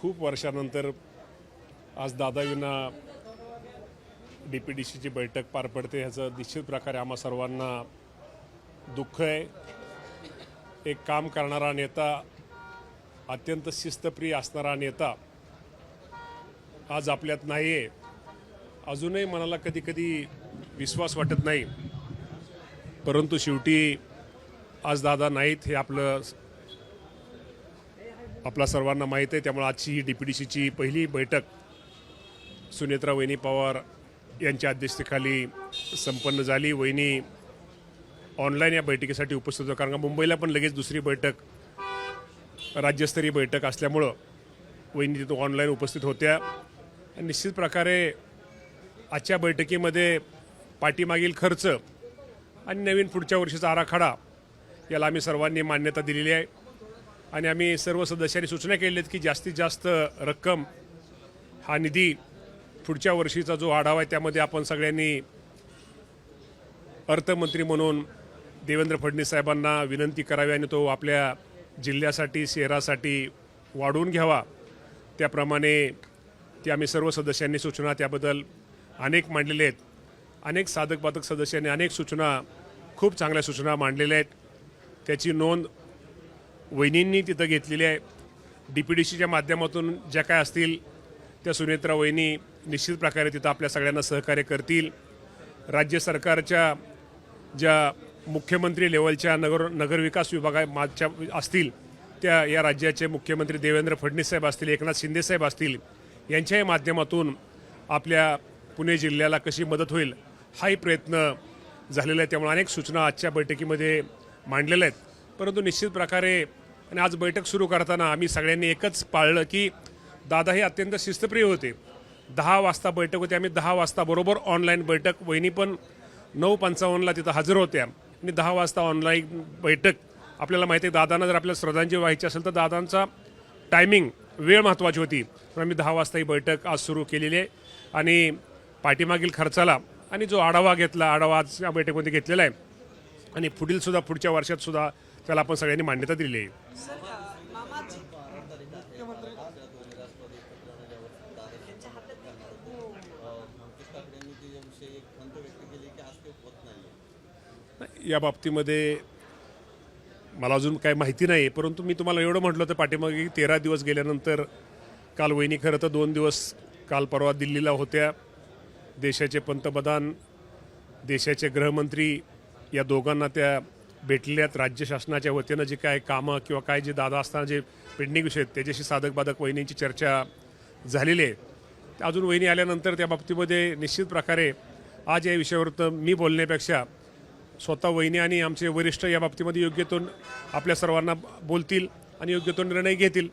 खूप वर्षानंतर आज दादाविना डी पी डी सीची बैठक पार पडते ह्याचं निश्चित प्रकारे आम्हा सर्वांना दुःख आहे. एक काम करणारा नेता अत्यंत शिस्तप्रिय असणारा नेता आज आपल्यात नाही आहे अजूनही मनाला कधी कधी विश्वास वाटत नाही. परंतु शेवटी आज दादा नाहीत हे आपलं आपला सर्वांना माहीत आहे त्यामुळे आजची ही डी पी डी सीची पहिली बैठक सुनेत्रा वहिनी पवार यांच्या अध्यक्षतेखाली संपन्न झाली. वहिनी ऑनलाईन या बैठकीसाठी उपस्थित होत्या कारण का मुंबईला पण लगेच दुसरी बैठक राज्यस्तरीय बैठक असल्यामुळं वहिनी तिथं ऑनलाईन उपस्थित होत्या. आणि निश्चित प्रकारे आजच्या बैठकीमध्ये पाठीमागील खर्च आणि नवीन पुढच्या वर्षीचा आराखडा याला आम्ही सर्वांनी मान्यता दिलेली आहे. आणि आम्ही सर्व सदस्यांनी सूचना केल्या आहेत की जास्तीत जास्त रक्कम हा निधी पुढच्या वर्षीचा जो आढावा आहे त्यामध्ये आपण सगळ्यांनी अर्थमंत्री म्हणून देवेंद्र फडणवीस साहेबांना विनंती करावी आणि तो आपल्या जिल्ह्यासाठी शहरासाठी वाढवून घ्यावा. त्याप्रमाणे ते आम्ही सर्व सदस्यांनी सूचना त्याबद्दल अनेक मांडलेल्या आहेत. अनेक साधक बाधक सदस्यांनी अनेक सूचना खूप चांगल्या सूचना मांडलेल्या आहेत. त्याची नोंद वहिनींनी तिथं घेतलेली आहे. डी पी डी सीच्या माध्यमातून ज्या काय असतील त्या सुनेत्रा वहिनी निश्चित प्रकारे तिथं आपल्या सगळ्यांना सहकार्य करतील. राज्य सरकारच्या ज्या मुख्यमंत्री लेवलच्या नगर नगरविकास विभागाच्या असतील त्या या राज्याचे मुख्यमंत्री देवेंद्र फडणवीस साहेब असतील एकनाथ शिंदेसाहेब असतील यांच्याही माध्यमातून आपल्या पुणे जिल्ह्याला कशी मदत होईल हाही प्रयत्न झालेला आहे. त्यामुळे अनेक सूचना आजच्या बैठकीमध्ये मांडलेल्या आहेत. परंतु निश्चित प्रकारे आणि आज बैठक सुरू करताना आम्ही सगळ्यांनी एकच पाळलं की दादा हे अत्यंत शिस्तप्रिय होते. दहा वाजता बैठक होती. आम्ही दहा वाजता बरोबर ऑनलाईन बैठक वहिनी पण नऊ पंचावन्नला तिथं हजर होत्या. आणि दहा वाजता ऑनलाईन बैठक. आपल्याला माहिती आहे दादांना जर आपल्याला श्रद्धांजली व्हायची असेल तर दादांचा टायमिंग वेळ महत्त्वाची होती. पण आम्ही दहा वाजता ही बैठक आज सुरू केलेली आहे. आणि पाठीमागील खर्चाला आणि जो आढावा घेतला आढावा आज या बैठकीमध्ये घेतलेला आहे. आणि पुढील सुद्धा पुढच्या वर्षात सुद्धा त्याला आपण सगळ्यांनी मान्यता दिली आहे. या बाबतीमध्ये मला अजून काही माहिती नाही परंतु मी तुम्हाला एवढं म्हटलं होतं पाठीमागे की तेरा दिवस गेल्यानंतर काल वहिनी खरं तर दोन दिवस काल परवा दिल्लीला होत्या. देशाचे पंतप्रधान देशाचे गृहमंत्री या दोघांना त्या भेटलेल्यात राज्य शासनाच्या वतीनं जे काय कामं किंवा काय जे दादा असताना जे पेंडिंग विषय आहेत त्याच्याशी साधक बाधक वहिनींची चर्चा झालेली आहे. अजून वहिनी आल्यानंतर त्या बाबतीमध्ये निश्चित प्रकारे आज या विषयावर तर मी बोलण्यापेक्षा स्वतः वहिनी आणि आमचे वरिष्ठ या बाबतीमध्ये योग्य तो आपल्या सर्वांना बोलतील आणि योग्य तो निर्णय घेतील.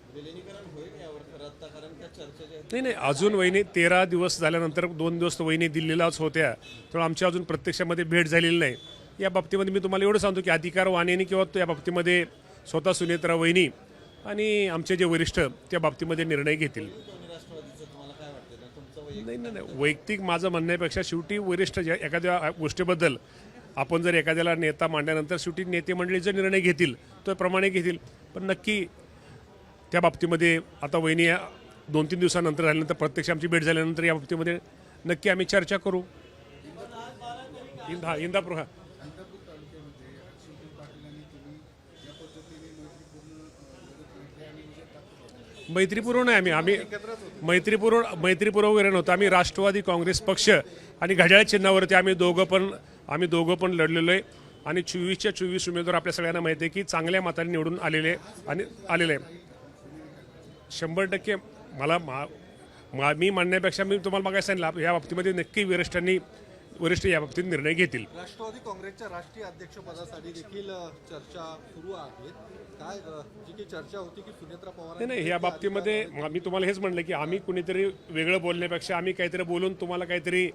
नाही नाही अजून वहिनी तेरा दिवस झाल्यानंतर दोन दिवस तर वहिनी दिल्लीलाच होत्या. त्यामुळे आमची अजून प्रत्यक्षामध्ये भेट झालेली नाही. या बाबतीमध्ये मी तुम्हाला एवढं सांगतो की अधिकार वाणीने किंवा या बाबतीमध्ये स्वतः सुनेत्रा वहिनी आणि आमचे जे वरिष्ठ त्या बाबतीमध्ये निर्णय घेतील. नाही नाही नाही. वैयक्तिक माझं म्हणण्यापेक्षा शेवटी वरिष्ठ ज्या एखाद्या गोष्टीबद्दल आपण जर एखाद्याला नेता मांडल्यानंतर शेवटी नेते मंडळी जर निर्णय घेतील तो प्रमाणे घेतील. पण नक्की त्या बाबतीमध्ये आता वहिनी या दोन तीन दिवसानंतर झाल्यानंतर प्रत्यक्ष आमची भेट झाल्यानंतर या बाबतीमध्ये नक्की आम्ही चर्चा करू. इंदा इंदापूर हा. मैत्रीपूर्व नाही आम्ही. आम्ही मैत्रीपूर्व मैत्रीपूर्व वगैरे नव्हतं. आम्ही राष्ट्रवादी काँग्रेस पक्ष आणि घड्याळ चिन्हावरती आम्ही दोघं पण आम्ही दोघं पण लढलेलो आहे. आणि चोवीसच्या चोवीस उमेदवार आपल्या सगळ्यांना माहिती आहे की चांगल्या मताने निवडून आलेले आणि आलेले आहे. शंभर टक्के मला मा मा- मी म्हणण्यापेक्षा मी तुम्हाला मागायला सांगितलं या बाबतीमध्ये नक्की वरिष्ठांनी वरिष्ठ या बाबतीत निर्णय घेतील. राष्ट्रवादी काँग्रेसच्या राष्ट्रीय अध्यक्षपदासाठी देखील चर्चा सुरू आहे. काय जी काही चर्चा होती की सुनेत्रा पवार नाही नाही या बाबतीमध्ये म- तुम्हाला हेच म्हणलं की आम्ही कुणीतरी वेगळं बोलण्यापेक्षा आम्ही काहीतरी बोलून तुम्हाला काहीतरी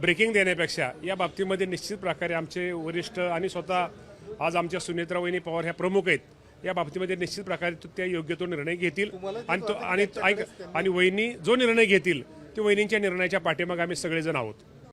ब्रेकिंग देण्यापेक्षा या बाबतीमध्ये निश्चित प्रकारे आमचे वरिष्ठ आणि स्वतः आज आमच्या सुनेत्रा वहिनी पवार ह्या प्रमुख आहेत. या बाबतीमध्ये निश्चित प्रकारे तो- त्या योग्य तो निर्णय घेतील. आणि तो आणि ऐक आणि वहिनी जो निर्णय घेतील ते वहिनींच्या निर्णयाच्या पाठीमागे आम्ही सगळेजण आहोत.